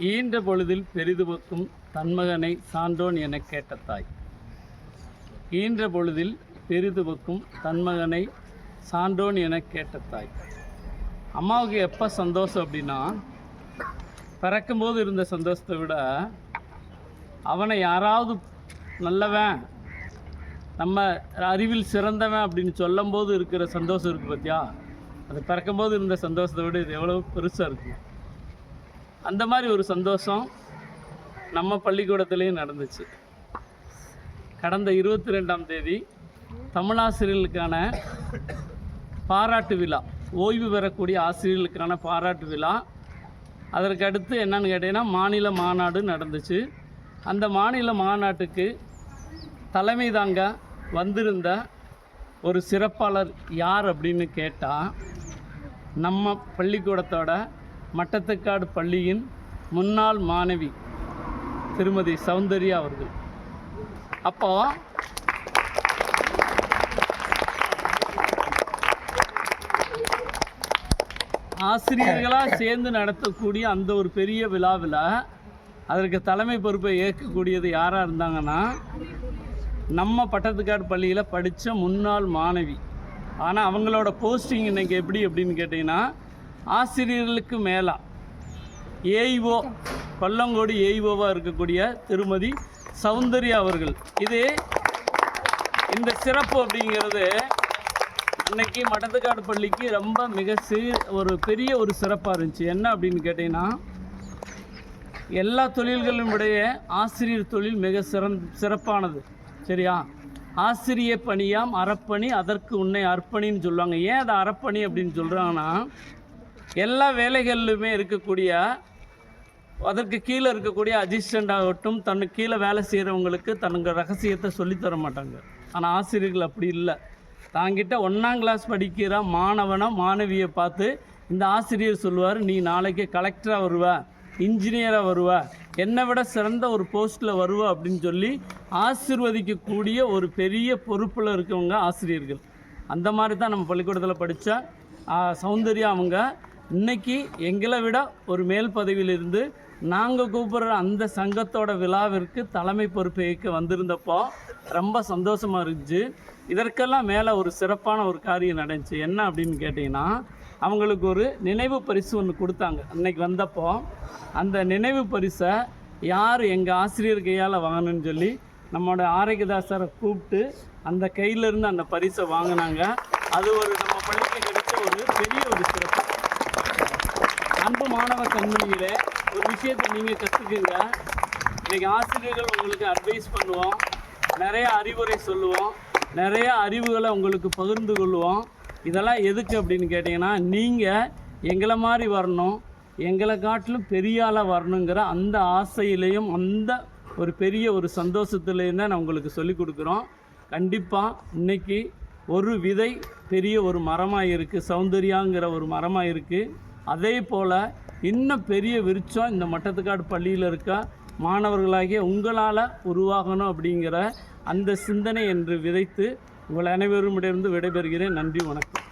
ஈன்ற பொழுதில் பெரிதுபக்கும் தன்மகனை சான்றோன் எனக் கேட்ட தாய். ஈன்ற பொழுதில் பெரிதுபக்கும் தன்மகனை சான்றோன் எனக் கேட்ட தாய். அம்மாவுக்கு எப்போ சந்தோஷம் அப்படின்னா பிறக்கும்போது இருந்த சந்தோஷத்தை விட அவனை யாராவது நல்லவன் நம்ம அறிவில் சிறந்தவன் அப்படின்னு சொல்லும்போது இருக்கிற சந்தோஷம் இருக்குது பார்த்தியா அது பிறக்கும்போது இருந்த சந்தோஷத்தை விட இது எவ்வளோ பெருசாக இருக்குது அந்த மாதிரி ஒரு சந்தோஷம் நம்ம பள்ளிக்கூடத்துலேயும் நடந்துச்சு. கடந்த இருபத்தி ரெண்டாம் தேதி தமிழாசிரியர்களுக்கான பாராட்டு விழா ஓய்வு பெறக்கூடிய ஆசிரியர்களுக்கான பாராட்டு விழா. அதற்கு அடுத்து என்னன்னு கேட்டிங்கன்னா மாநில மாநாடு நடந்துச்சு. அந்த மாநில மாநாட்டுக்கு தலைமை தாங்க வந்திருந்த ஒரு சிறப்பாளர் யார் அப்படின்னு கேட்டால் நம்ம பள்ளிக்கூடத்தோட மட்டத்துக்காடு பள்ளியின் முன்னாள் மாணவி திருமதி சௌந்தர்யா அவர்கள். அப்போ ஆசிரியர்களாக சேர்ந்து நடத்தக்கூடிய அந்த ஒரு பெரிய விழாவில் அதற்கு தலைமை பொறுப்பை ஏற்கக்கூடியது யாராக இருந்தாங்கன்னா நம்ம பட்டத்துக்காடு பள்ளியில் படித்த முன்னாள் மாணவி. ஆனால் அவங்களோட போஸ்டிங் இன்னைக்கு எப்படி அப்படின்னு கேட்டிங்கன்னா ஆசிரியர்களுக்கு மேலா. ஏஇஓ கொல்லங்கோடு ஏஇஓவாக இருக்கக்கூடிய திருமதி சௌந்தர்யா அவர்கள். இது இந்த சிறப்பு அப்படிங்கிறது இன்னைக்கு மடத்துக்காடு பள்ளிக்கு ரொம்ப மிக சிறு ஒரு பெரிய ஒரு சிறப்பாக இருந்துச்சு. என்ன அப்படின்னு கேட்டிங்கன்னா எல்லா தொழில்களும் விடைய ஆசிரியர் தொழில் மிக சிறந் சிறப்பானது. சரியா? ஆசிரிய பணியாம் அறப்பணி அதற்கு உன்னை அர்ப்பணின்னு சொல்லுவாங்க. ஏன் அதை அறப்பணி அப்படின்னு சொல்கிறாங்கன்னா எல்லா வேலைகளிலுமே இருக்கக்கூடிய அதற்கு கீழே இருக்கக்கூடிய அசிஸ்டண்ட் ஆகட்டும் தனக்கு கீழே வேலை செய்கிறவங்களுக்கு தனக்கு ரகசியத்தை சொல்லித் தர மாட்டாங்க. ஆனால் ஆசிரியர்கள் அப்படி இல்லை. தாங்கிட்ட ஒன்றாம் கிளாஸ் படிக்கிற மாணவனை மாணவியை பார்த்து இந்த ஆசிரியர் சொல்லுவார் நீ நாளைக்கு கலெக்டராக வருவ இன்ஜினியராக வருவ என்னை விட சிறந்த ஒரு போஸ்ட்டில் வருவ அப்படின்னு சொல்லி ஆசிர்வதிக்கக்கூடிய ஒரு பெரிய பொறுப்பில் இருக்கவங்க ஆசிரியர்கள். அந்த மாதிரி தான் நம்ம பள்ளிக்கூடத்தில் படித்த சௌந்தர்யா அவங்க இன்னைக்கு எங்களை விட ஒரு மேல் பதவியிலிருந்து நாங்கள் கூப்பிடுற அந்த சங்கத்தோட விழாவிற்கு தலைமை பொறுப்பேற்க வந்திருந்தப்போ ரொம்ப சந்தோஷமாக இருந்துச்சு. இதற்கெல்லாம் மேலே ஒரு சிறப்பான ஒரு காரியம் நடந்துச்சு. என்ன அப்படின்னு கேட்டிங்கன்னா அவங்களுக்கு ஒரு நினைவு பரிசு ஒன்று கொடுத்தாங்க. அன்னைக்கு வந்தப்போ அந்த நினைவு பரிசை யார் எங்கள் ஆசிரியர் கையால் வாங்கணும்னு சொல்லி நம்மளோட ஆரோக்கியதாசரை கூப்பிட்டு அந்த கையிலேருந்து அந்த பரிசை வாங்கினாங்க. அது ஒரு நம்ம பள்ளிக்கு கிடைச்ச ஒரு பெரிய ஒரு சிறப்பு. அன்பு மாணவ கண்மணியில் ஒரு விஷயத்தை நீங்கள் கற்றுக்குங்க இன்றைக்கி ஆசிரியர்கள் உங்களுக்கு அட்வைஸ் பண்ணுவோம். நிறைய அறிவுரை சொல்லுவோம். நிறைய அறிவுகளை உங்களுக்கு பகிர்ந்து கொள்வோம். இதெல்லாம் எதுக்கு அப்படின்னு கேட்டிங்கன்னா நீங்கள் எங்களை மாதிரி வரணும். எங்களை காட்டிலும் பெரிய ஆளாக வரணுங்கிற அந்த ஆசையிலையும் அந்த ஒரு பெரிய ஒரு சந்தோஷத்துலேயும் தான் நான் உங்களுக்கு சொல்லிக் கொடுக்குறோம். கண்டிப்பாக இன்னைக்கு ஒரு விதை பெரிய ஒரு மரமாக இருக்குது சௌந்தர்யாங்கிற ஒரு மரமாக இருக்குது அதே போல் இன்னும் பெரிய விருட்சம் இந்த மட்டத்துக்காடு பள்ளியில் இருக்க மாணவர்களாகிய உங்களால் உருவாகணும் அப்படிங்கிற அந்த சிந்தனை என்று விதைத்து உங்கள் அனைவருமிடமிருந்து விடைபெறுகிறேன். நன்றி வணக்கம்.